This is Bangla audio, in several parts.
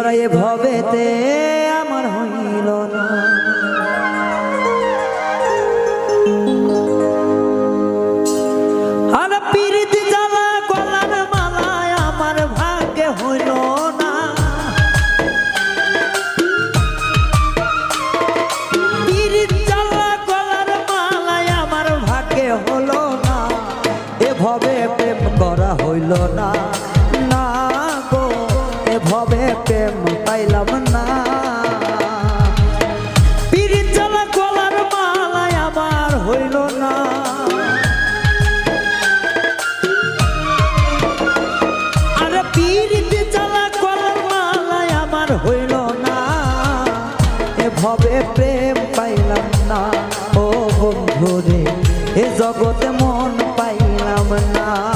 করাই ভবেতে আমার হইল না। আর গলার মালায় আমার ভাগ্যে হইল না। মালায় আমার ভাগ্যে হলো না। হইল না। প্রেম পাইলাম না। আমার হইল না। আরে মালায় আমার হইল না। প্রেম পাইলাম না। ও বন্ধু রে এ জগতে মন পাইলাম না।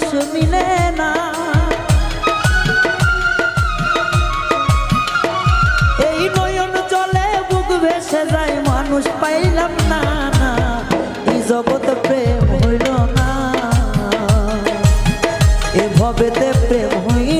মানুষ মিলে না। এই নয়ন চলে, বুক ভেসে যায়, মানুষ পাইলাম না না। এই জগৎ প্রেম হইল না। এভাবেতে প্রেম হইল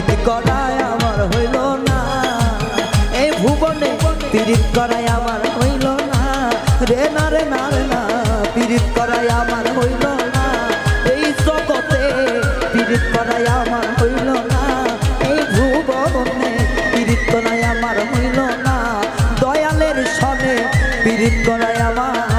পীড়িত করায় আমার হইল না। এই ভুবনে পীড়িত করায় আমার হইল না। রে না রে না, রে করায় আমার হইল না। এই জগতে পীড়িত করায় আমার হইল না। এই ভুবনে পীড়িত করায় আমার হইল না। দয়ালের সনে পীড়িত করায় আমার